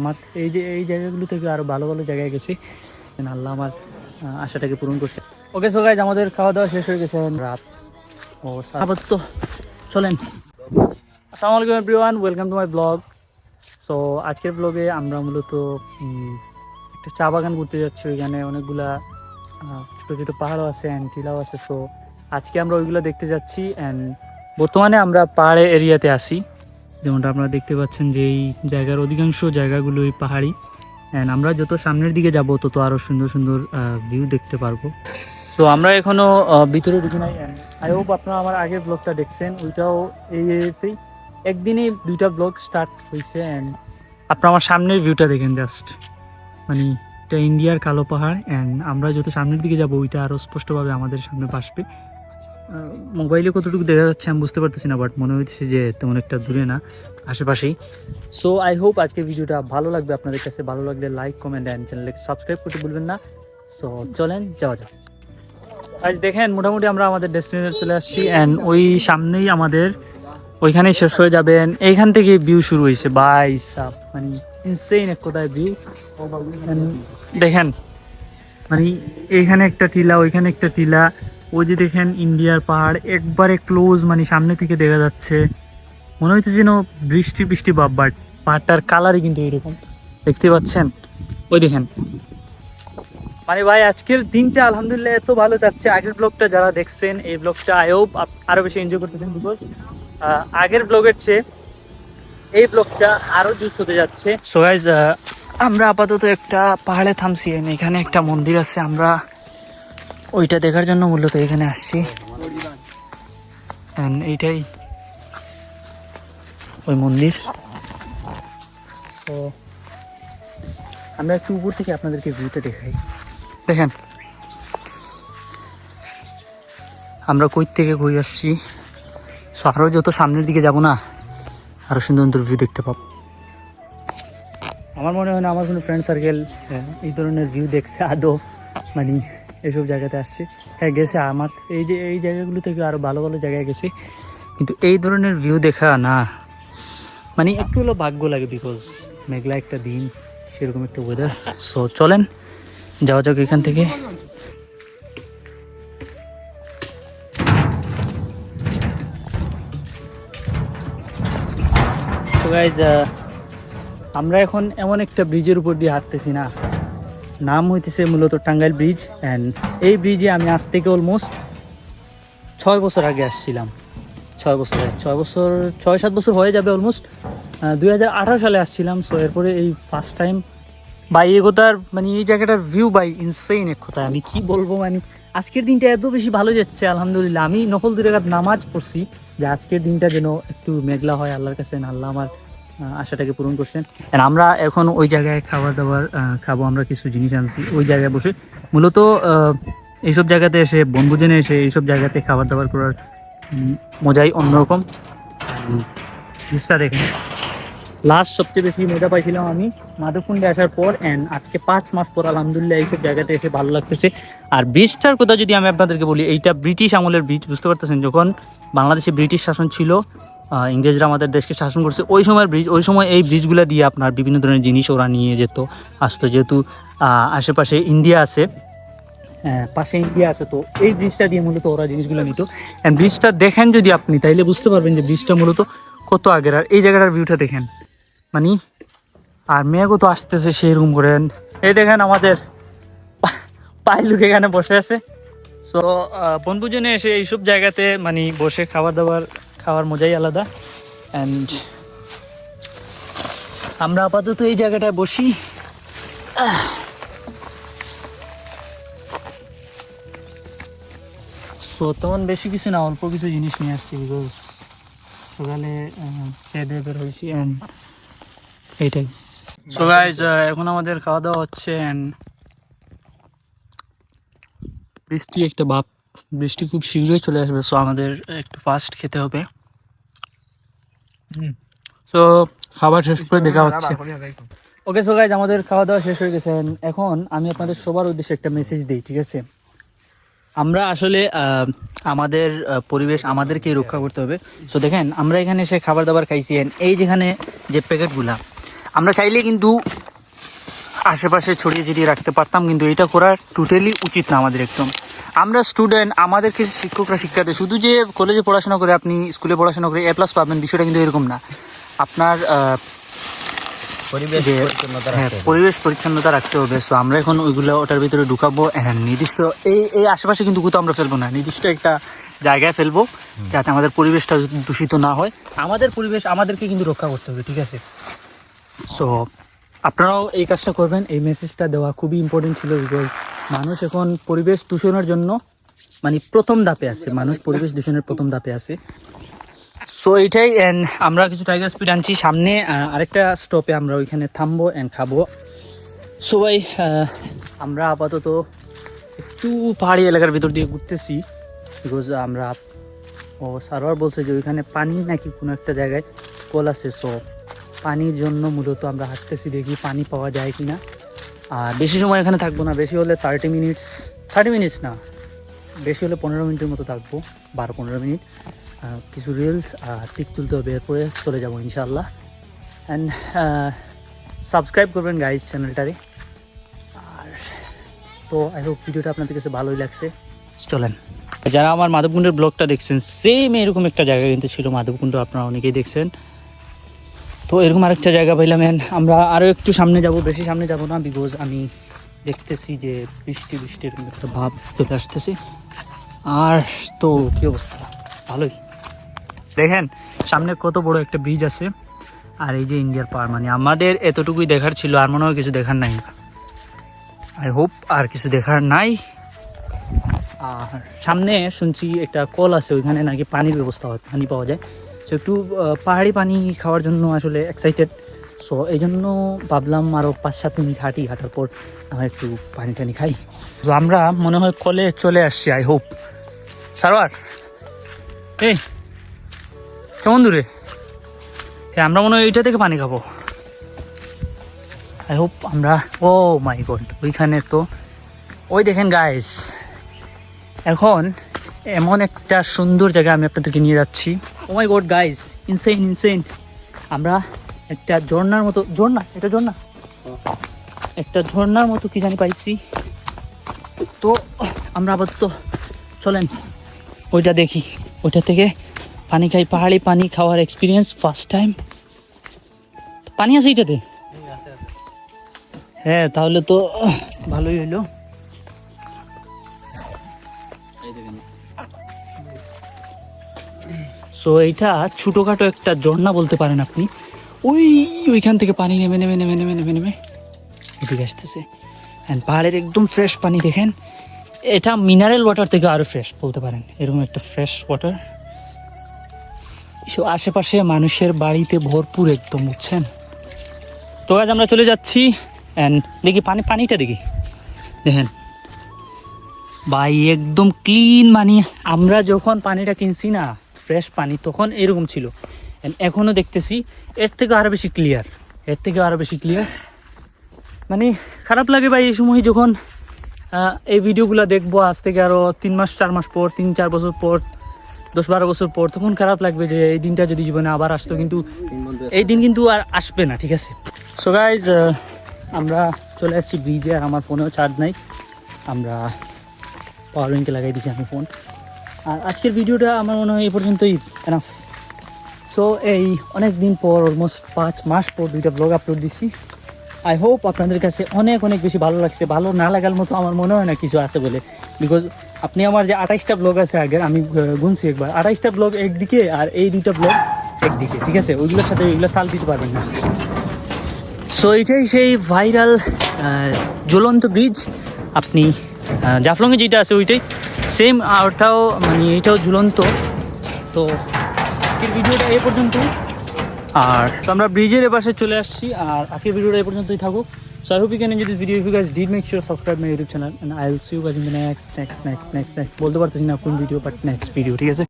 আমার এই যে, এই জায়গাগুলো থেকে আরও ভালো ভালো জায়গায় গেছি। আল্লাহ আমার আশাটাকে পূরণ করছে। ওকে সো আমাদের খাওয়া দাওয়া শেষ হয়ে গেছে। রাত ও আপাতত চলেন। আসসালামু আলাইকুম everyone welcome to my blog so আজকের ব্লগে আমরা মূলত একটা চা বাগান ঘুরতে যাচ্ছি। ওইখানে অনেকগুলা ছোটো ছোটো পাহাড়ও আছে অ্যান্ড টিলাও আছে। সো আজকে আমরা ওইগুলো দেখতে যাচ্ছি। অ্যান্ড বর্তমানে আমরা পাহাড়ে এরিয়াতে আসি যেমনটা আপনারা দেখতে পাচ্ছেন যে এই জায়গার অধিকাংশ জায়গাগুলোই পাহাড়ি। অ্যান্ড আমরা যত সামনের দিকে যাব, তত আরও সুন্দর সুন্দর ভিউ দেখতে পারব। সো আমরা এখনও ভিতরে ঢুকে নাই। আই হোপ আপনারা আমার আগের ব্লগটা দেখছেন। ওইটাও এই এরিয়াতেই একদিনই দুইটা ব্লগ স্টার্ট হয়েছে অ্যান্ড আপনারা আমার সামনের ভিউটা দেখেন জাস্ট মানে এটা ইন্ডিয়ার কালো পাহাড়। অ্যান্ড আমরা যত সামনের দিকে যাব, ওইটা আরও স্পষ্টভাবে আমাদের সামনে ভাসবে। মোবাইলে কতটুকু দেখা যাচ্ছে আমি বুঝতে পারতেছি না বাট মনে হচ্ছে যে তেমন একটা দূরে না, আশেপাশেই। সো আই হোপ আজকের ভিডিওটা ভালো লাগবে আপনাদের কাছে, ভালো লাগলে লাইক কমেন্ট অ্যান্ড চ্যানেলকে সাবস্ক্রাইব করতে ভুলবেন না। সো চলেন, যাওয়া যাক। আজ দেখেন, মোটামুটি আমরা আমাদের ডেস্টিনেশনে চলে আসছি অ্যান্ড ওই সামনেই আমাদের ওইখানেই শেষ হয়ে যাবেন। এইখান থেকে ভিউ শুরু হয়েছে বাই সাপ মানে ইনসেইন এক কোথায় ভিউ দেখেন মানে এইখানে একটা টিলা, ওইখানে একটা টিলা। ওই যে দেখেন ইন্ডিয়ার পাহাড়, একবারে ক্লোজ মানে সামনে থেকে দেখা যাচ্ছে। মনে হচ্ছে যেন বৃষ্টি বৃষ্টি ভাব বাট পাহাড়টার কালারই কিন্তু এরকম দেখতে পাচ্ছেন? ওই দেখেন। মানে ভাই, আজকের দিনটা আলহামদুলিল্লাহ এত ভালো যাচ্ছে। আগের ব্লগটা যারা দেখছেন, এই ব্লগটা আই হোপ আরও বেশি এনজয় করতেছেন বিকজ আগের ব্লগের চেয়ে এই ব্লগটা আরও জুস হতে যাচ্ছে। সো গাইজ আমরা আপাতত একটা পাহাড়ে থামছি। এখানে একটা মন্দির আছে। আমরা ওইটা দেখার জন্য মূলত এখানে আসছি। এইটাই ওই মন্দির। তো আমরা একটু উপর থেকে আপনাদেরকে ভিউটা দেখাই। দেখেন। আমরা কই থেকে কই আসছি? সো আরও যত সামনের দিকে যাব না আরও সুন্দর সুন্দর ভিউ দেখতে পাব। আমার মনে হয় না, আমার কোনো ফ্রেন্ড সার্কেল এই ধরনের ভিউ দেখছে আদৌ মানে এইসব জায়গাতে আসছে। হ্যাঁ গেছে আমার। এই যে, এই জায়গাগুলো থেকে আরও ভালো ভালো জায়গায় গেছে। কিন্তু এই ধরনের ভিউ দেখা না। মানে একটু হলো ভাগ্য লাগে বিকজ মেঘলা একটা দিন, সেরকম একটা ওয়েদার সো চলেন, যাওয়া যাক এখান থেকে। আমরা এখন এমন একটা ব্রিজের উপর দিয়ে হাঁটতেছি না। নাম হইতেছে মূলত টাঙ্গাইল ব্রিজ অ্যান্ড এই ব্রিজে আমি আজ থেকে অলমোস্ট ছয় বছর আগে আসছিলাম। ছয় বছর আগে ছয় বছর, ছয় সাত বছর হয়ে যাবে অলমোস্ট দুই হাজার আঠারো সালে আসছিলাম সো এরপরে এই ফার্স্ট টাইম বাই এগোতার মানে এই জায়গাটার ভিউ বাই ইনসেইন এক কথায়। আমি কি বলব মানে আজকের দিনটা এত বেশি ভালো যাচ্ছে, আলহামদুলিল্লাহ। আমি নকল দূরে নামাজ পড়ছি, যে আজকের দিনটা যেন একটু মেঘলা হয়, আল্লাহর কাছে আল্লাহ আমার আশাটাকে পূরণ করছেন। আমরা এখন ওই জায়গায় খাবার দাবার খাব, আমরা কিছু জিনিস আনছি, ওই জায়গায় বসে। মূলত এইসব জায়গাতে এসে বনভোজনে এসে এইসব জায়গাতে খাবার দাবার করার মজাই অন্যরকম। জিনিসটা দেখেন। লাস্ট সবচেয়ে বেশি মজা পাইছিলাম আমি মাধবকুণ্ডে আসার পর অ্যান্ড আজকে পাঁচ মাস পর আলহামদুলিল্লাহ এইসব জায়গাতে এসে ভালো লাগতেছে। আর ব্রিজটার কথা যদি আমি আপনাদেরকে বলি, এইটা ব্রিটিশ আমলের ব্রিজ বুঝতে পারতেছেন? যখন বাংলাদেশে ব্রিটিশ শাসন ছিল ইংরেজরা আমাদের দেশকে শাসন করছে। ওই সময় ব্রিজ ওই সময় এই ব্রিজগুলো দিয়ে আপনার বিভিন্ন ধরনের জিনিস ওরা নিয়ে যেত আসতো। যেহেতু আশেপাশে ইন্ডিয়া আছে হ্যাঁ, পাশে ইন্ডিয়া আছে তো এই ব্রিজটা দিয়ে মূলত ওরা জিনিসগুলো নিত। অ্যান্ড ব্রিজটা দেখেন যদি আপনি তাইলে বুঝতে পারবেন যে ব্রিজটা মূলত কত আগের। আর এই জায়গাটার ভিউটা দেখেন। মানে আর মেঘও তো আসতেছে সেই রুম করেন এই দেখেন আমাদের পাইলুক এখানে বসে আছে। সো বনভোজনে এসে এইসব জায়গাতে মানে বসে খাবার দাবার খাওয়ার মজাই আলাদা। অ্যান্ড আমরা আপাতত এই জায়গাটায় বসি। সো তেমন বেশি কিছু না, অল্প কিছু জিনিস নিয়ে আসছি বিকজ সকালে খেয়ে বের হয়েছি অ্যান্ড এইটাই। সো গাইজ এখন আমাদের খাওয়া দাওয়া হচ্ছে অ্যান্ড বৃষ্টি একটা ভাব। বৃষ্টি খুব শীঘ্রই চলে আসবে সো আমাদের একটু ফাস্ট খেতে হবে। সো খাবার শেষ করে দেখা হচ্ছে। ওকে সো গাইজ আমাদের খাওয়া দাওয়া শেষ হয়ে গেছে। এখন আমি আপনাদের সবার উদ্দেশ্যে একটা মেসেজ দিই ঠিক আছে? আমরা আসলে আহ, আমাদের পরিবেশ আমাদেরকেই রক্ষা করতে হবে। সো দেখেন আমরা এখানে এসে খাবার দাবার খাইছি এই যেখানে যে প্যাকেটগুলা আমরা চাইলে কিন্তু আশেপাশে ছড়িয়ে ছিটিয়ে রাখতে পারতাম কিন্তু এটা করা টোটালি উচিত না আমাদের একদম। আমরা স্টুডেন্ট আমাদেরকে শিক্ষকরা শিক্ষা দেয় শুধু যে কলেজে পড়াশোনা করে আপনি স্কুলে পড়াশোনা করে এ প্লাস পাবেন বিষয়টা কিন্তু এরকম না। আপনার আহ, পরিবেশ পরিচ্ছন্নতা হ্যাঁ রাখতে হবে। পরিবেশ পরিচ্ছন্নতা রাখতে হবে। সো আমরা এখন ওইগুলো ওটার ভিতরে ঢুকাবো। and নির্দিষ্ট এই এই আশেপাশে কিন্তু কোথাও আমরা ফেলব না। নির্দিষ্ট একটা জায়গায় ফেলব যাতে আমাদের পরিবেশটা দূষিত না হয়। আমাদের পরিবেশ আমাদেরকে কিন্তু রক্ষা করতে হবে ঠিক আছে? সো আপনারাও এই কাজটা করবেন। এই মেসেজটা দেওয়া খুবই ইম্পর্টেন্ট ছিল বিকজ মানুষ এখন পরিবেশ দূষণের জন্য মানে প্রথম ধাপে আছে। মানুষ পরিবেশ দূষণের প্রথম ধাপে আছে। সো এইটাই অ্যান্ড আমরা কিছু টাইগার স্পিড আনছি সামনে। আরেকটা স্টপে আমরা ওইখানে থামবো অ্যান্ড খাব। সবাই আমরা আপাতত একটু পাহাড়ি এলাকার ভিতর দিয়ে ঘুরতেছি। বিকজ আমরা, ও সার্ভার বলছে যে ওইখানে পানি নাকি কোনো একটা জায়গায় কল আছে। সো পানির জন্য মূলত আমরা হাঁটতেছি, দেখি পানি পাওয়া যায় কি না আর বেশি সময় এখানে থাকব না, বেশি হলে থার্টি মিনিটস থার্টি মিনিটস না, বেশি হলে পনেরো মিনিটের মতো থাকব, বারো পনেরো মিনিট। কিছু রিলস আর পিক তুলতে হবে, এরপরে চলে যাব ইনশাল্লাহ অ্যান্ড সাবস্ক্রাইব করবেন গাইজ চ্যানেলটারে আর তো আই হোপ ভিডিওটা আপনাদের কাছে ভালোই লাগছে। চলেন। যারা আমার মাধবকুণ্ডের ব্লগটা দেখছেন সেম এরকম একটা জায়গা কিন্তু ছিল মাধবকুণ্ড, আপনারা অনেকেই দেখছেন। তো এরকম আরেকটা জায়গা পাইলাম আমরা আরও একটু সামনে যাব, বেশি সামনে যাব না বিকজ আমি দেখতেছি যে বৃষ্টি বৃষ্টির একটা ভাব চলে আসতেছি। আর তো কি অবস্থা? ভালোই। দেখেন, সামনে কত বড় একটা ব্রিজ আছে, আর এই যে ইন্ডিয়ার পার মানে আমাদের এতটুকুই দেখার ছিল, আর মনে হয় কিছু দেখার নাই। আই হোপ আর কিছু দেখার নাই। আর সামনে শুনছি একটা কল আছে, ওইখানে নাকি পানির ব্যবস্থা হয়, পানি পাওয়া যায়। সো একটু পাহাড়ি পানি খাওয়ার জন্য আসলে এক্সাইটেড সো এই জন্য ভাবলাম আরও পাঁচ সাত মিনিট হাঁটি, হাঁটার পর আমরা একটু পানি টানি খাই। তো আমরা মনে হয় কলে চলে আসছি আই হোপ সারোয়ার, এই, কেমন দূরে? হ্যাঁ আমরা মনে হয় এইটা থেকে পানি খাব। আই হোপ আমরা ও মাই গড ওইখানে তো, ওই দেখেন গাইস এখন এমন একটা সুন্দর জায়গা আমি আপনাদেরকে নিয়ে যাচ্ছি। ও my god guys insane insane আমরা একটা ঝর্ণার মতো, ঝর্ণা, এটা ঝর্ণা? একটা ঝর্ণার মতো কি জানি পাইছি। তো আমরা আপাতত চলেন, ওইটা দেখি। ওইটা থেকে পানি খাই, পাহাড়ি পানি খাওয়ার এক্সপিরিয়েন্স ফার্স্ট টাইম পানি আছে এইটাতে হ্যাঁ তাহলে তো ভালোই হইল। সো এইটা ছোটোখাটো একটা ঝর্ণা বলতে পারেন আপনি। ওই, ওইখান থেকে পানি নেমে নেমে নেমে নেমে নেমে নেমে এদিকে আসতেছে। অ্যান্ড পাহাড়ের একদম ফ্রেশ পানি দেখেন। এটা মিনারেল ওয়াটার থেকে আরও ফ্রেশ বলতে পারেন। এরকম একটা ফ্রেশ ওয়াটার আশেপাশে মানুষের বাড়িতে ভরপুর একদম, বুঝছেন? তো আজ আমরা চলে যাচ্ছি অ্যান্ড দেখি পানি, পানিটা দেখি। দেখেন। ভাই, একদম ক্লিন মানে আমরা যখন পানিটা কিনছি না ফ্রেশ পানি তখন এরকম ছিল। And এখনও দেখতেছি, এর থেকে আরও বেশি ক্লিয়ার এর থেকে আরও বেশি ক্লিয়ার মানে খারাপ লাগে ভাই এই সময় যখন এই ভিডিওগুলো দেখব, আজ থেকে আরও তিন মাস, চার মাস পর, তিন, চার বছর পর, দশ, বারো বছর পর, তখন খারাপ লাগবে যে এই দিনটা যদি জীবনে আবার আসতো, কিন্তু এই দিন কিন্তু আর আসবে না, ঠিক আছে? সো গাইজ আমরা চলে আসছি ব্রিজে আর আমার ফোনেও চার্জ নাই। আমরা পাওয়ার ব্যাঙ্কে লাগাই দিয়েছি আমি ফোন আর আজকের ভিডিওটা আমার মনে হয় এই পর্যন্তই এনাফ সো এই অনেক দিন পর অলমোস্ট পাঁচ মাস পর দুইটা ব্লগ আপলোড দিচ্ছি আই হোপ আপনাদের কাছে অনেক অনেক বেশি ভালো লাগছে। ভালো না লাগার মতো আমার মনে হয় না কিছু আছে বলে। বিকজ আপনি আমার যে আঠাইশটা ব্লগ আছে আগের, আমি গুনছি একবার। আঠাইশটা ব্লগ একদিকে আর এই দুইটা ব্লগ একদিকে, ঠিক আছে? ওইগুলোর সাথে ওইগুলো তাল দিতে পারবেন না। সো এটাই সেই ভাইরাল জ্বলন্ত ব্রিজ আপনি জাফলংয়ে যেটা আছে ওইটাই। সেম আরটাও মানে এইটাও ঝুলন্ত। তো আজকের ভিডিওটা এ পর্যন্ত আর আমরা ব্রিজের এপাশে চলে আসছি, আর আজকের ভিডিওটা এ পর্যন্তই থাকুক। So I hope you can enjoy this video if you guys did make sure subscribe my YouTube channel and I will see you guys in the next next next next বলতে পারতেছি না কোন ভিডিও বাট নেক্সট ভিডিও ঠিক আছে?